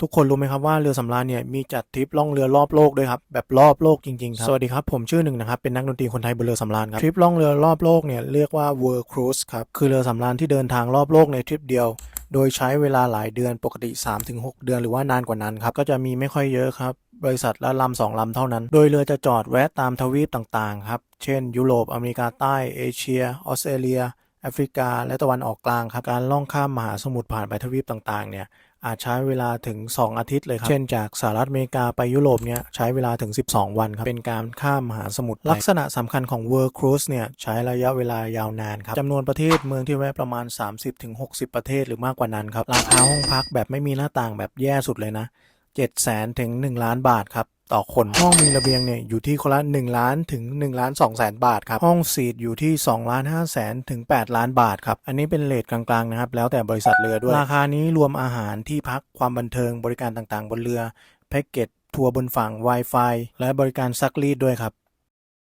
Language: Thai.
ทุกคนรู้ไหมครับว่าเรือสำราญเนี่ยมีจัดทริปล่องเรือรอบโลกด้วยครับแบบรอบโลกจริงๆครับสวัสดีครับผมชื่อหนึ่งนะครับเป็นนักดนตรีคนไทยบนเรือสำราญครับทริปล่องเรือรอบโลกเนี่ยเรียกว่า World Cruise ครับคือเรือสำราญที่เดินทางรอบโลกในทริปเดียว โดยใช้เวลาหลายเดือนปกติ 3-6 เดือนหรือว่านานกว่านั้นครับก็จะมีไม่ค่อยเยอะครับบริษัทละลำสองลำเท่านั้น โดยเรือจะจอดแวะตามทวีปต่างๆครับเช่น ยุโรปอเมริกาใต้เอเชียออสเตรเลีย แอฟริกา และตะวันออกกลางครับ การล่องข้ามมหาสมุทรผ่านไปทวีปต่างๆ เนี่ยอาจใช้เวลาถึง 2 อาทิตย์เลยครับ เช่นจากสหรัฐอเมริกาไปยุโรปเนี่ยใช้เวลาถึง 12 วันครับ เป็นการข้ามมหาสมุทร ลักษณะสำคัญของ World Cruise เนี่ยใช้ระยะเวลายาวนานครับจำนวนประเทศเมืองที่แวะประมาณ 30-60 ประเทศหรือมากกว่านั้นครับ ราคาห้องพักแบบไม่มีหน้าต่างแบบแย่สุดเลยนะ7แสนถึง 1 ล้านบาทครับ ต่อคนห้องมีระเบียงเนี่ยอยู่ที่คนละ1ล้านถึง1ล้าน2แสนบาทครับห้องซีดอยู่ที่2ล้าน5แสนถึง 8 ล้านบาทครับอันนี้เป็นเลทกลางๆนะครับแล้วแต่บริษัทเรือด้วยราคานี้รวมอาหารที่พักความบันเทิงบริการต่างๆ บนเรือแพ็กเกจทัวร์บนฝั่ง Wi-Fi และบริการซักรีดด้วยครับ